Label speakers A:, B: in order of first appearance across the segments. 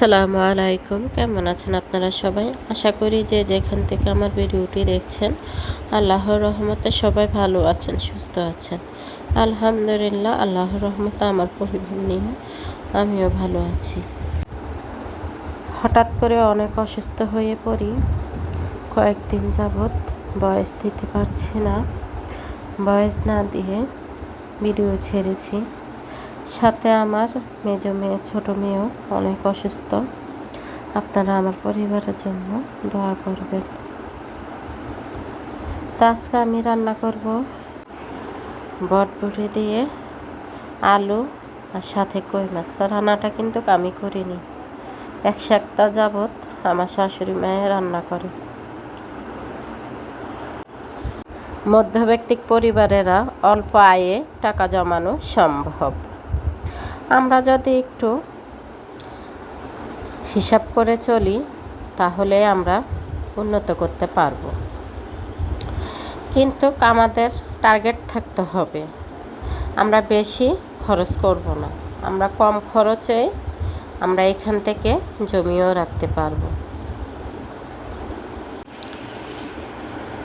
A: আসসালামু আলাইকুম। কেমন আছেন আপনারা সবাই? আশা করি যে যেখান থেকে আমার ভিডিওটি দেখছেন, আল্লাহর রহমতে সবাই ভালো আছেন, সুস্থ আছেন। আলহামদুলিল্লাহ, আল্লাহর রহমতে আমার পরিবার নিয়ে আমিও ভালো আছি। হঠাৎ করে অনেক অসুস্থ হয়ে পড়ি। কয়েকদিন যাবৎ বয়স দিতে পারছি না। বয়স না দিয়ে ভিডিও ছেড়েছি। সাথে আমার মেজ মেয়ে, ছোট মেয়েও অনেক অসুস্থ। আপনারা আমার পরিবারের জন্য দোয়া করবেন। তো আজকে আমি রান্না করব বটবুড়ি দিয়ে আলু আর সাথে কই মাছ। রান্নাটা কিন্তু আমি করিনি। এক সপ্তাহ যাবৎ আমার শাশুড়ি মায়ে রান্না করে। মধ্যব্যক্তিক পরিবারেরা অল্প আয়ে টাকা জমানো সম্ভব। আমরা যদি একটু হিসাব করে চলি, তাহলে আমরা উন্নত করতে পারব। কিন্তু আমাদের টার্গেট থাকতে হবে। আমরা বেশি খরচ করব না। আমরা কম খরচে আমরা এখান থেকে জমিও রাখতে পারব।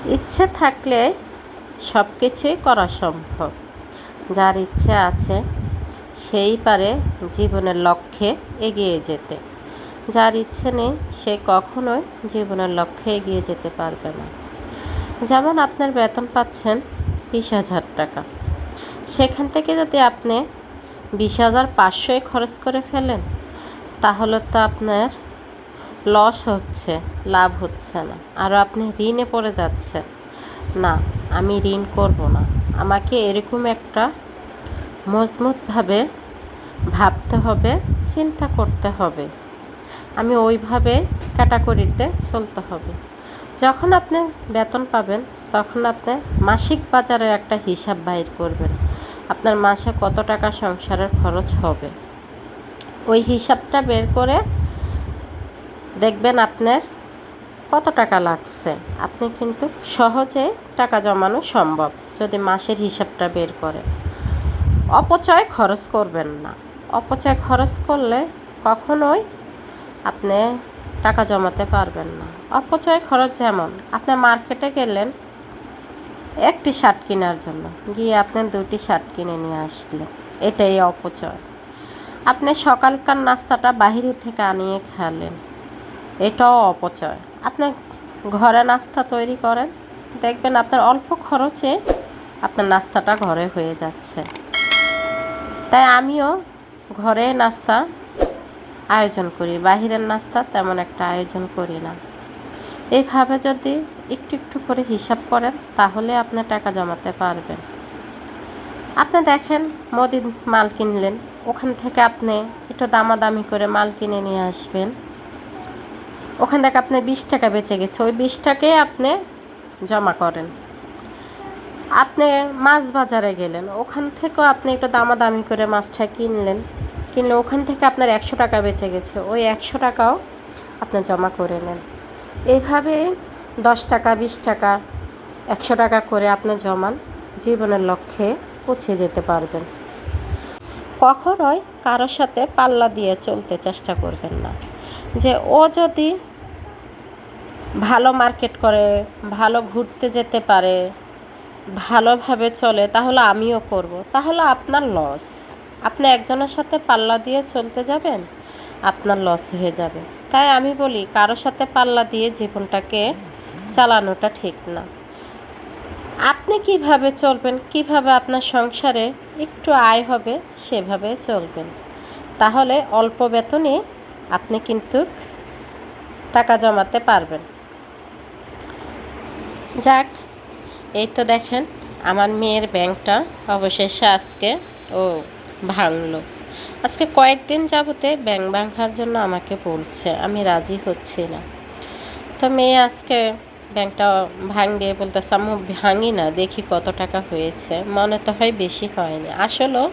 A: ইচ্ছে থাকলে সব কিছুই করা সম্ভব। যার ইচ্ছে আছে সেই পারে জীবনের লক্ষ্যে এগিয়ে যেতে। যার ইচ্ছে নেই, সে কখনোই জীবনের লক্ষ্যে এগিয়ে যেতে পারবে না। যেমন আপনার বেতন পাচ্ছেন বিশ হাজার টাকা। সেখান থেকে যদি আপনি বিশ হাজার পাঁচশোয় খরচ করে ফেলেন, তাহলে তো আপনার লস হচ্ছে, লাভ হচ্ছে না। আর আপনি ঋণে পড়ে যাচ্ছেন। না, আমি ঋণ করব না। আমাকে এরকম একটা মজবুতভাবে ভাবতে হবে, চিন্তা করতে হবে। আমি ওইভাবে ক্যাটাগরিতে চলতে হবে। যখন আপনি বেতন পাবেন, তখন আপনি মাসিক বাজারের একটা হিসাব বাইর করবেন। আপনার মাসে কত টাকা সংসারের খরচ হবে? ওই হিসাবটা বের করে দেখবেন আপনার কত টাকা লাগছে। আপনি কিন্তু সহজে টাকা জমানো সম্ভব, যদি মাসের হিসাবটা বের করেন। অপচয় খরচ করবেন না। অপচয় খরচ করলে কখনোই আপনি টাকা জমাতে পারবেন না। অপচয় খরচ যেমন, আপনি মার্কেটে গেলেন একটি শার্ট কেনার জন্য, গিয়ে আপনি দুটি শার্ট কিনে নিয়ে আসলেন। এটাই অপচয়। আপনি সকালকার নাস্তাটা বাহিরে থেকে আনিয়ে খেলেন, এটাও অপচয়। আপনি ঘরে নাস্তা তৈরি করেন, দেখবেন আপনার অল্প খরচে আপনার নাস্তাটা ঘরে হয়ে যাচ্ছে। তাই আমিও ঘরে নাস্তা আয়োজন করি, বাহিরের নাস্তা তেমন একটা আয়োজন করি না। এইভাবে যদি একটু একটু করে হিসাব করেন, তাহলে আপনি টাকা জমাতে পারবেন। আপনি দেখেন মোদি মাল কিনলেন, ওখান থেকে আপনি একটু দামাদামি করে মাল কিনে নিয়ে আসবেন। ওখান থেকে আপনি বিশ টাকা বেঁচে গেছে, ওই বিশ টাকাই আপনি জমা করেন। আপনি মাছ বাজারে গেলেন, ওখান থেকেও আপনি একটু দামাদামি করে মাছটা কিনলেন। কিনলে ওখান থেকে আপনার একশো টাকা বেঁচে গেছে, ওই একশো টাকাও আপনি জমা করে নেন। এইভাবে দশ টাকা, বিশ টাকা, একশো টাকা করে আপনি জমান, জীবনের লক্ষ্যে পৌঁছে যেতে পারবেন। কখনোই কারোর সাথে পাল্লা দিয়ে চলতে চেষ্টা করবেন না। যে ও যদি ভালো মার্কেট করে, ভালো ঘুরতে যেতে পারে ভালোভাবে চলে, তাহলে আমিও করব। তাহলে আপনার লস আপনি একজনের সাথে পাল্লা দিয়ে চলতে যাবেন, আপনার লস হয়ে যাবে। তাই আমি বলি কারোর সাথে পাল্লা দিয়ে জীবনটাকে চালানোটা ঠিক না। আপনি কীভাবে চলবেন, কীভাবে আপনার সংসারে একটু আয় হবে, সেভাবে চলবেন। তাহলে অল্প বেতনে আপনি কিন্তু টাকা জমাতে পারবেন। যাক এই তো দেখেন, আমার মেয়ের ব্যাংকটা অবশেষে আজকে ও ভাঙলো। আজকে কয়েকদিন যাবতে ব্যাংক ভাঙার জন্য আমাকে বলছে, আমি রাজি হচ্ছি না। তো মেয়ে আজকে ব্যাংকটা ভাঙবে বলতেছে আমি ভাঙি না, দেখি কত টাকা হয়েছে। মনে তো হয় বেশি হয়নি। আসলেও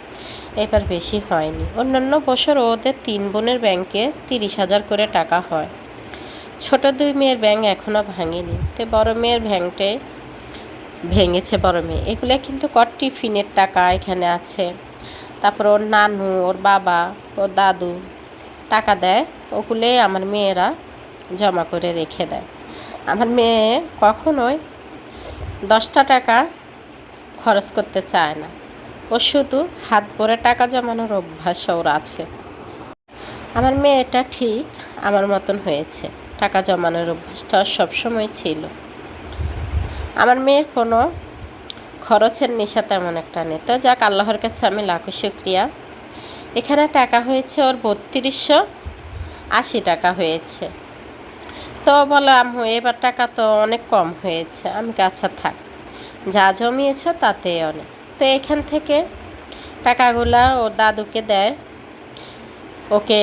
A: এবার বেশি হয়নি। অন্যান্য বছর ওদের তিন বোনের ব্যাংকে তিরিশ হাজার করে টাকা হয়। ছোট দুই মেয়ের ব্যাংক এখনও ভাঙেনি। তো বড় মেয়ের ব্যাংকটে ভেঙেছে বড় মেয়ে। এগুলো কিন্তু কর টিফিনের টাকা এখানে আছে। তারপর ওর নানু, ওর বাবা, ওর দাদু টাকা দেয়। ওগুলোই আমার মেয়েরা জমা করে রেখে দেয়। আমার মেয়ে কখনোই দশটা টাকা খরচ করতে চায় না। ও শুধু হাত ভরে টাকা জমানোর অভ্যাস ওর আছে। আমার মেয়েটা ঠিক আমার মতন হয়েছে। টাকা জমানোর অভ্যাসটা সবসময় ছিল। আমার মেয়ের কোনো খরচের নেশা তেমন একটা নেই। তো যাক, আল্লাহর কাছে আমি লাখো শুক্রিয়া। এখানে টাকা হয়েছে ওর বত্রিশশো আশি টাকা হয়েছে। তো বলো, আম্মু, এবার টাকা তো অনেক কম হয়েছে, আমি কাছা থাক। যা জমিয়েছ তাতে অনেক। তো এখান থেকে টাকাগুলা ওর দাদুকে দেয়। ওকে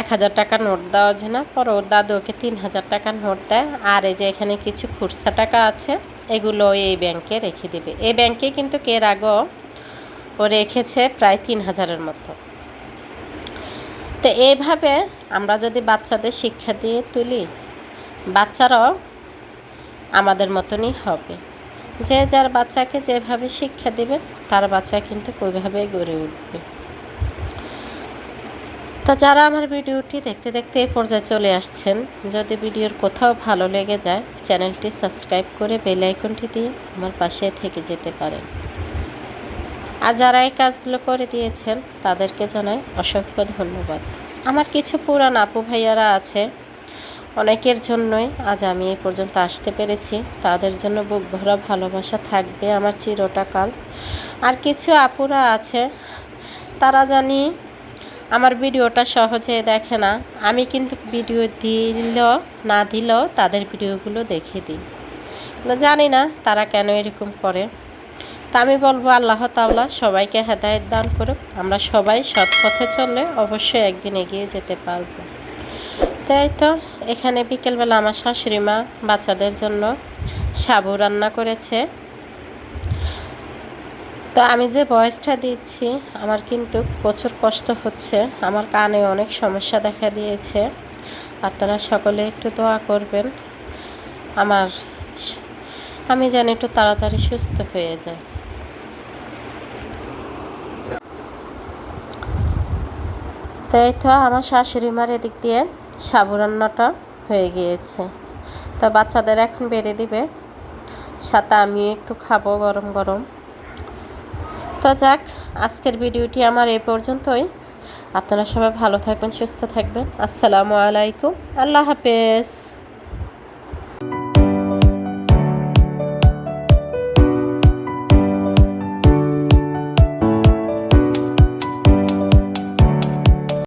A: এক হাজার টাকা নোট দেওয়ার জন্য পরে ওর দাদু ওকে তিন হাজার টাকা নোট দেয়। আর এই যে এখানে কিছু খুচরা টাকা আছে এগুলো এই ব্যাংকে রেখে দেবে। এই ব্যাংকে কিন্তু এর আগেও ও রেখেছে প্রায় তিন হাজারের মতো। তো এইভাবে আমরা যদি বাচ্চাদের শিক্ষা দিয়ে তুলি, বাচ্চারাও আমাদের মতনই হবে। যে যার বাচ্চাকে যেভাবে শিক্ষা দেবে, তার বাচ্চা কিন্তু ওইভাবেই গড়ে উঠবে। তো যারা আমার ভিডিওটি দেখতে দেখতে এই পর্যায়ে চলে আসছেন, যদি ভিডিওর কোথাও ভালো লেগে যায়, চ্যানেলটি সাবস্ক্রাইব করে বেল আইকনটি দিয়ে আমার পাশে থেকে যেতে পারেন। আর যারা এই কাজগুলো করে দিয়েছেন, তাদেরকে জানাই অসংখ্য ধন্যবাদ। আমার কিছু পুরান আপু ভাইয়ারা আছে, অনেকের জন্যই আজ আমি এই পর্যন্ত আসতে পেরেছি। তাদের জন্য বুক ভরা ভালোবাসা থাকবে আমার চিরটাকাল আর কিছু আপুরা আছে, তারা জানি আমার ভিডিওটা সহজে দেখে না। আমি কিন্তু ভিডিও দিলেও, না দিলেও তাদের ভিডিওগুলো দেখে দিই। জানি না তারা কেন এরকম করে। তা আমি বলব, আল্লাহ তাল্লাহ সবাইকে হেদায়ত দান করুক। আমরা সবাই সৎ পথে চললে অবশ্যই একদিন এগিয়ে যেতে পারব। তাই তো, এখানে বিকেলবেলা আমার শাশুড়ি মা বাচ্চাদের জন্য সাবু রান্না করেছে। তো আমি যে বয়সটা দিচ্ছি, আমার কিন্তু প্রচুর কষ্ট হচ্ছে। আমার কানে অনেক সমস্যা দেখা দিয়েছে। আপনারা সকলে একটু দোয়া করবেন। আমার আমি যেন একটু তাড়াতাড়ি সুস্থ হয়ে যায় তাই তো আমার শাশুড়ি মার এদিক দিয়ে সাবু রান্নাটা হয়ে গিয়েছে। তো বাচ্চাদের এখন বেড়ে দিবে। সাথে আমিও একটু খাব গরম গরম। তো যাক, আজকের ভিডিওটি আমার এই পর্যন্তই। আপনারা সবাই ভালো থাকবেন, সুস্থ থাকবেন। আসসালামু আলাইকুম। আল্লাহ হাফেজ।